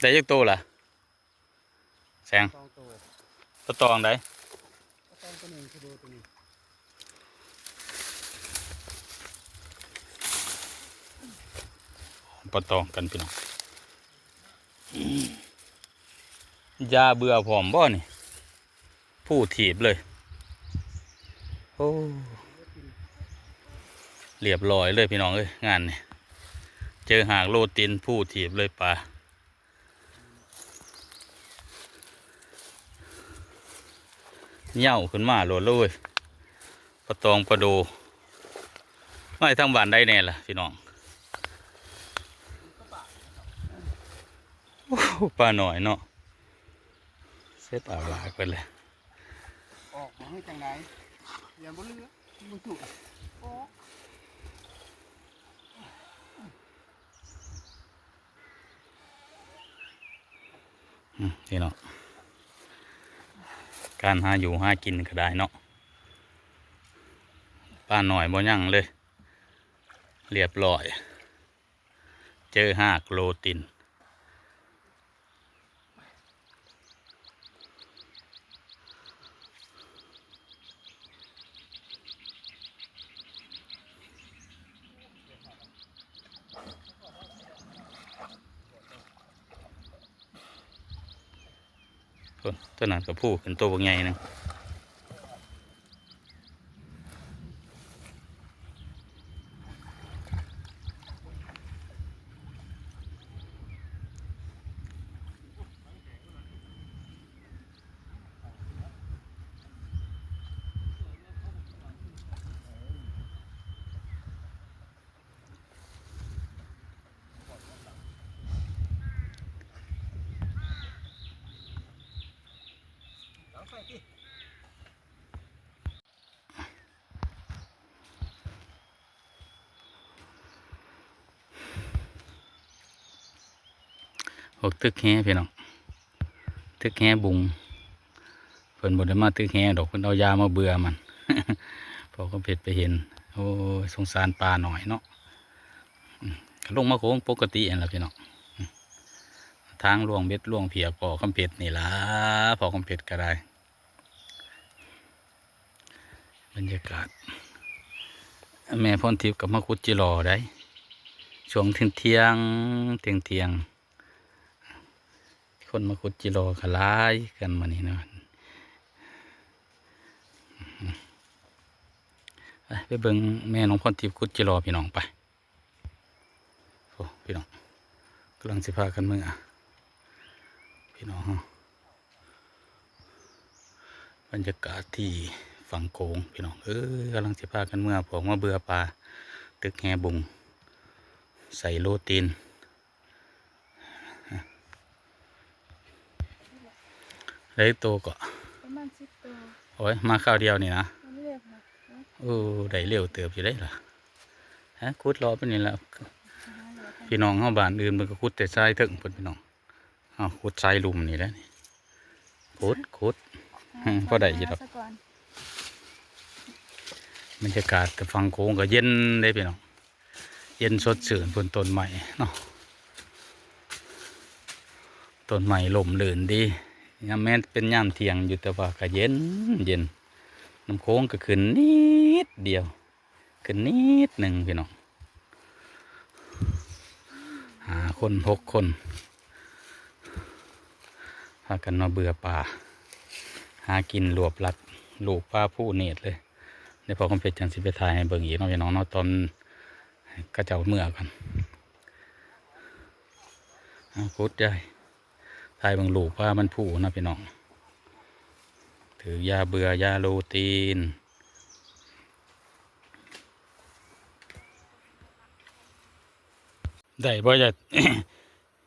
ได้ยักโตวล่ะ แสงตองตัวตองได้ตองตัวหนึ่งคือดูตัวนี้ปลาตองกันพี่น้องยาเบื่อผอมบ่นี่ ผู้ถีบเลย โอ้ เรียบร้อยเลยพี่น้องเอ้ยงานนี่เจอหากโลตินผู้ถีบเลยปลาเหย่าขึ้นมาหลดเลยปลาตองปลาโดไม่ทั้งบ้านได้แน่ล่ะพี่น้องโอ้โหปลาหน่อยเนาะเสียปลาหลายไปเลยออกมาให้จังไดอย่าบนเรือมันจุโอ้ อืม นี่เนาะการหาอยู่หากินก็ได้เนาะป้าหน่อยบ่ยั่งเลย เรียบร้อย เจอห้าโกลติน ตัวนั้นกับผู้เป็นตัวบางใหญ่นึง กตึกแห่พี่น้องตึกแห่บุงเพิ่นบ่ได้มาตึกแห่ดอกเพิ่นเอายามาเบื่อมันพอก็เพชรไปเห็น โอ้ยสงสารปลาหน่อยเนาะอืมก็ลงมาโค้งปกตินั่นแหละพี่น้องทางล่วงเบ็ดล่วงเพียพอคำเพชรนี่ล่ะพอคำเพชรก็ได้บรรยากาศ แม่พรทิพย์กับมาคุดจิรอได้ช่วงเที่ยงเที่ยงเที่ยงเที่ยง คนมาคุดจิรอขลายกันมานี่นะไปเบิ่งแม่น้องพรทิพย์คุดจิรอพี่น้องไปโอ้พี่น้องกำลังสิพากันเมื่อพี่น้องบรรยากาศที่ฝั่งโขงพี่น้องเอ้ยกำลังสิพากันเมื่อผมมาเบื่อปลาตึกแฮบุง ใส่โลตีน ได้โตก็ประมาณสิบตัวโอ้ยมาข้าวเดียวนี่นะมันเรียกนะเนาะโอ้ได้เร็วเติบอยู่ได้ล่ะฮะคุดรอเป็นนี่ละหาเหลือกันพี่น้องเข้าบ้านอื่นมันก็คุดแต่ทรายถึงเพิ่นพี่น้องเอาคุดทรายลุมนี่แหล้วนี่คุดคุดอืมพอได้อยู่ดอกหาซะก่อนบรรยากาศกับฟังโค้งก็เย็นได้พี่น้องเย็นสดชื่นบนต้นใหม่เนาะต้นใหม่ลมลื่นดี ยามแม้นเป็นย่ามเที่ยงอยู่แต่ว่าก็เย็นเย็นน้ำโค้งก็ขึ้นนิดเดียว ขึ้นนิดหนึ่งพี่น้องหาคนหกคนพากันมาเบื่อป่า หากินรวบรัดลูกป้าผู้เนตรเลยเดี๋ยวพอคอมเพลตจังสิไปถ่ายให้เบิ่งอีกเนาะพี่น้องเนาะตอนกระเจ้าเมื่อกันเอาคุดได้ ถ่ายบิ่งลูกว่ามันผู้นะพี่น้อง ถือยาเบื่อยาโลตีน ได้บ่ยาย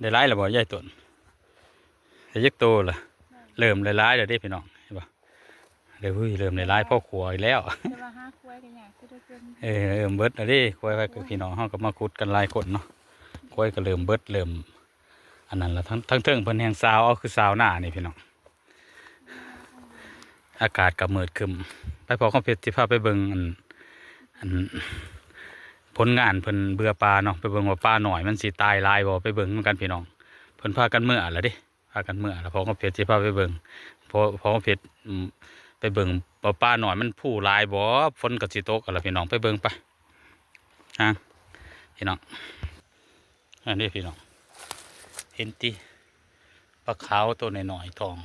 ได้ร้ายหรือบ่ยายตนได้ยักโตล่ะเริ่มได้ร้ายแล้วเด้พี่น้องเห็นปะเดี๋ยวเฮ้ยเริ่มได้ร้ายพ่อขวอีกแล้วเออเริ่มเบิดแล้วเดิควายกับพี่น้องเฮาก็มาขุดกันลายคนเนาะควายก็เริ่มเบิดเริ่ม อันนั้นละทั้งทั้งเทิงเพิ่นแหงสาวเอาคือสาวหน้านี่พี่น้องอากาศก็มืดคึมไปพอคอมเพชรสิพาไปเบิงอันอันผลงานเพิ่นเบื่อปลาเนาะไปเบิงว่าปลาหน่อยมันสิตายลายบ่ไปเบิ่งนกันพี่น้องเพิ่นพากันเมื่อละด้พากันเมื่อแล้วพอก็เพชรสิพาไปเบิงพอพอก็เพชรไปเบิงว่าปลาหน่อยมันผู้ลายบ่ฝนก็สิตกกันละพี่น้องไปเบิงไปฮะพี่น้องอันนี้พี่น้อง เห็นติปลาขาวตัวน้อยๆทอง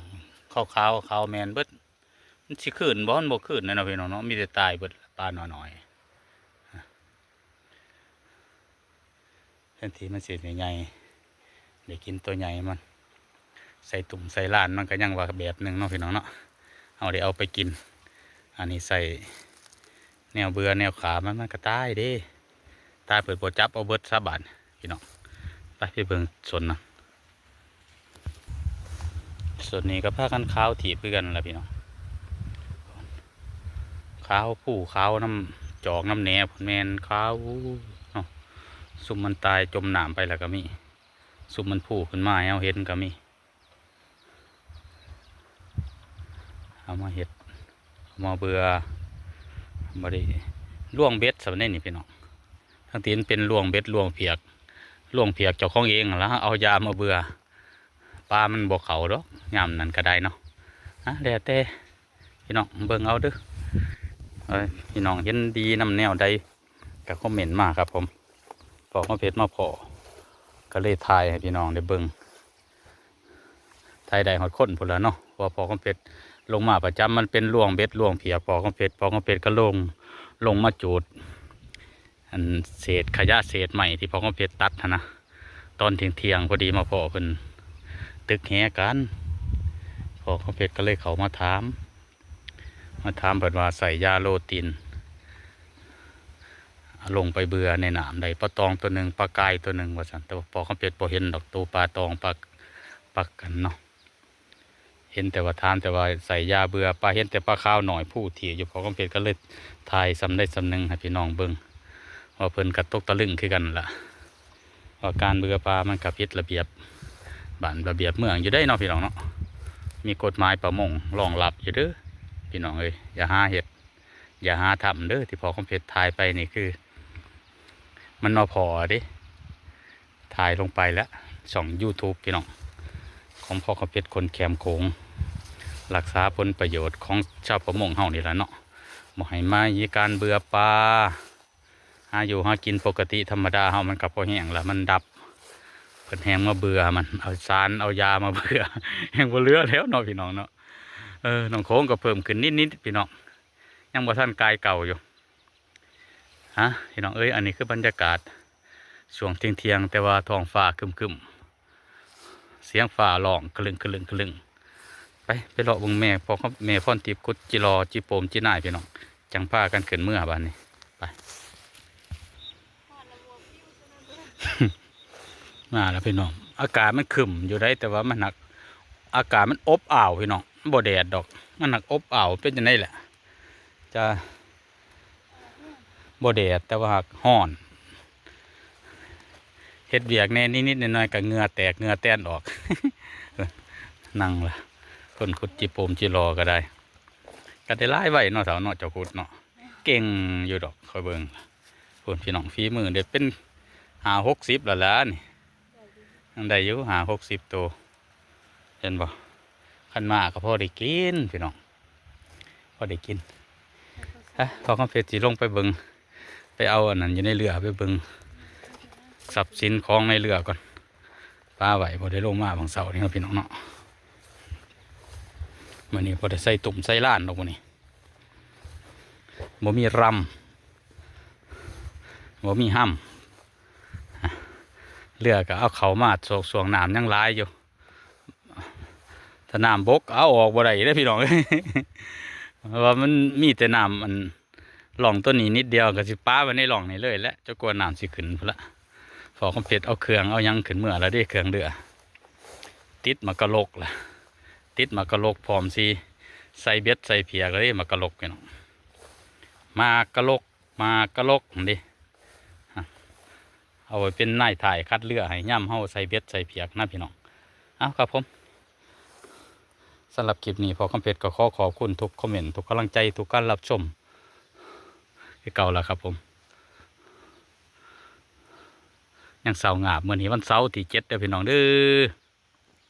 ขาวๆขาวแมนเบิดมันสิขึ้นบ่มันบ่ขึ้นนะเนาะพี่น้องเนาะมีแต่ตายเบิดปลาน้อยๆทันทีมันเสียใหญ่เดี๋ยวกินตัวใหญ่มัน ใส่ตุ่มใส่ล้านมันก็ยังว่าแบบหนึ่งเนาะพี่น้องเนาะเอาเดี๋ยวเอาไปกิน อันนี้ใส่แนวเบือแนวขามันมันก็ตายเด้ตายเปิดโปวจับเอาเบิดซาบานพี่น้องไปไปเบิ่งสนนะ ส่วนนี้ก็พากันข้าวถีบเพื่อกันละพี่น้องข้าวผู้ข้าวน้ำจอกน้ำแหนผลแมนข้าวซุมมันตายจมหน้ำไปแล้วก็มีซุมมันผู้ขึ้นมาให้เอาเห็นก็มีเอามาเห็ดเอามาเบือบริล่วงเบ็ดสำเน่นี่พี่น้องทั้งทีนเป็นล่วงเบ็ดล่วงเพียกล่วงเพียกเจ้าของเองแล้วเอายามาเบือ ปลามันบกเขาดอกยามนั้นก็ได้เนาะฮะแดดเต้พี่น้องเบิ่งเอาด้อเอ้ยพี่น้องเห็นดีน้ำแนวใดก็คอมเมนต์มาครับผมพอกมาเพชรมาพอก็เลยถ่ายให้พี่น้องได้เบิ่งถ่ายได้หอดคนพุ่นแล้วเนาะเพราะว่าพอคอมเพชรลงมาประจำมันเป็นล่วงเบ็ดล่วงเพียพอคอมเพชรพอคอมเพชรก็ลงลงมาจูดอันเศษขยะเศษใหม่ที่พอคอมเพชรตัดนะตอนเที่ยงเที่ยงๆพอดีมาพอเพิ่น ตึกแหกันพอคอมเพชรก็เลยเขามาถาม มาถามเพิ่ว่าใส่ยาโลติน ลงไปเบือในหนามใดปลาตองตัวหนึ่งปลากายตัวหนึ่งว่าสันแต่ว่าพอเขาเป็ดพอเห็นดอกตัวปลาตองปลาปลากันเนาะเห็นแต่ว่าทานแต่ว่าใส่ยาเบือปลาเห็นแต่ปลาข้าวหน่อยผู้ถี่อยู่พอเขาเป็ดก็เลยทายสำได้สำนึงให้พี่น้องเบิ่งว่าเพิ่นกระตกตะลึงคือกันล่ะว่าการเบือปลามันกับพิษระเบียบ บ้านระเบียบเมืองอยู่ได้เนาะพี่น้องเนาะมีกฎหมายประมงรองรับอยู่เด้อพี่น้องเอ้ยอย่าหาเห็ดอย่าหาทำเด้อที่พอคอมเพลตทายไปนี่คือ มันมาพอเดิถ่ายลงไปแล้วช่อง YouTube พี่น้องของพ่อเขาเพชรคนแคมโขงรักษาผลประโยชน์ของชาวประมงเฮานี่แหละเนาะบ่ให้มายีการเบื่อปลาหาอยู่หากินปกติธรรมดาเฮามันกับพอแห้งละมันดับ เพิ่นแหงมาเบื่อมัน เอาสารเอายามาเบื่อแหงบ่เลือแล้วเนาะพี่น้องเนาะเออน้องโค้งก็เพิ่มขึ้นนิดๆพี่น้องยังบ่ทันกายเก่าอยู่ฮะพี่น้องเอ้ยอันนี้คือบรรยากาศช่วงเที่ยงเที่ยงๆแต่ว่าท้องฟ้าคึมคึมๆเสียงฟ้าร้องกระลึงกระลึงกระลึงไปไปรอเบงแม่พอเขาแม่พ่อนตีบกุดจิรอจิโปมจินายพี่น้องจังพากันขึ้นเมื่อบ้านนี้ไป มาแล้วพี่น้อง อากาศมันขึ้มอยู่ได้แต่ว่ามันหนัก อากาศมันอบอ้าวพี่น้องบ่แดดดอก มันหนักอบอ้าวเป็นจังไดแหละ จะบ่แดดแต่ว่าห้อนเฮ็ดเบียกแน่นิดๆหน่อยๆกับเงือแตกเงือแต้นออก นั่งละคนขุดจิโปมจิรอก็ได้ก็ได้ไล่ไว้เนาะสาวเนาะเจ้าขุดเนาะเก่งอยู่ดอกคอยเบิ่งเพิ่นพี่น้องฝีมือเด็ดเป็นหาหกสิบแล้วล่ะนี่ ได้อยู่หาหกสิบตัวเห็นบ่ขันมาก็พอได้กินพี่น้องพอได้กินฮะพอเขาเพชรสีลงไปเบิงไปเอาอันนั้นอยู่ในเรือไปเบิงทรัพย์สินของในเรือก่อนป้าไหวพอได้ลงมาบางเสาร์นี่ครับพี่น้องเนาะมื่อนี้พอได้ใส่ตุ่มใส่ล้านดอกมื่อนี้บ่มีรำบ่มีห้ำ เรือก็เอาเขามาสวกสวงน้ำยังหลายอยู่ถ้าน้ำบกเอาออกบ่ได้เด้พี่น้องเพราะว่ามันมีแต่น้ำมันหล่องตัวนี้นิดเดียวก็สิป้าไว้ในหล่องนี้เลย และเจะกลัวน้ำสิขึ้นพุ่ละพอคอมเพลตเอาเครื่องเอายังขึ้นเมื่อแล้วได้เครื่องเรือติดมากระโลกล่ะ ติดมากระโลกพร้อมสิใส่เบ็ดใส่เพียกเลยมากระโลกพี่น้องมากระโลกมากระโลกดิ เอาไว้เป็นนายถ่ายคัดเรือให้ย่ำเฮาใส่เบ็ดใส่เพียกนะพี่น้องเอาครับผมสำหรับคลิปนี้พอคอมเพลตก็ขอขอบคุณทุกคอมเมนต์ทุกกำลังใจทุกการรับชมที่เก่าแล้วครับผม ยังเสาร์งาบเมื่อนี้วันเสาร์ที่เจ็ดเด้อพี่น้องเด้อ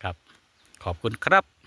ครับ ขอบคุณครับ